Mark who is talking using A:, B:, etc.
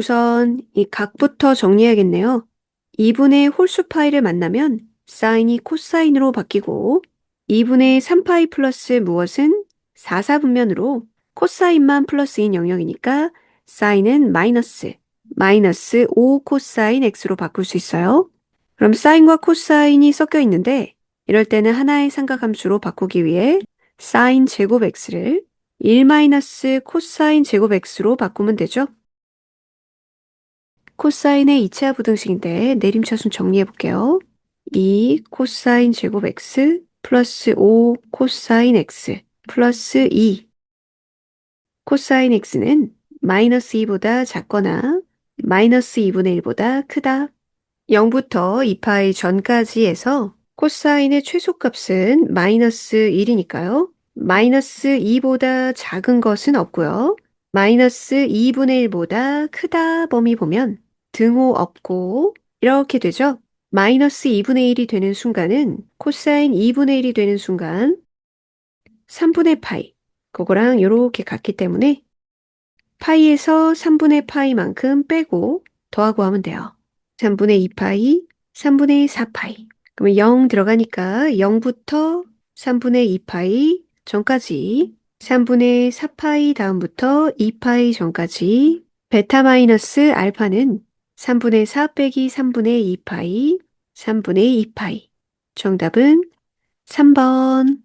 A: 우선 이 각부터 정리해야겠네요. 2분의 홀수 파이를 만나면 사인이 코사인으로 바뀌고 2분의 3파이 플러스 무엇은 4, 4분면으로 코사인만 플러스인 영역이니까 사인은 마이너스, 마이너스 5 코사인 x로 바꿀 수 있어요. 그럼 사인과 코사인이 섞여 있는데 이럴 때는 하나의 삼각함수로 바꾸기 위해 사인 제곱 x를 1 마이너스 코사인 제곱 x로 바꾸면 되죠. 코사인의 이체화 부등식인데 내림차순 정리해 볼게요. 2 코사인 제곱 x 플러스 5 코사인 x 플러스 2 코사인 x는 마이너스 2보다 작거나 마이너스 2분의 1보다 크다. 0부터 2파이 전까지 해서 코사인의 최소값은 마이너스 1이니까요. 마이너스 2보다 작은 것은 없고요. 마이너스 2분의 1보다 크다 범위 보면 등호 없고 이렇게 되죠. 마이너스 2분의 1이 되는 순간은 코사인 2분의 1이 되는 순간 3분의 파이 그거랑 이렇게 같기 때문에 파이에서 3분의 파이만큼 빼고 더하고 하면 돼요. 3분의 2파이, 3분의 4파이. 그러면 0 들어가니까 0부터 3분의 2파이 전까지 3분의 4파이 다음부터 2파이 전까지 베타 마이너스 알파는 3분의 4 빼기 3분의 2파이, 3분의 2파이. 정답은 3번.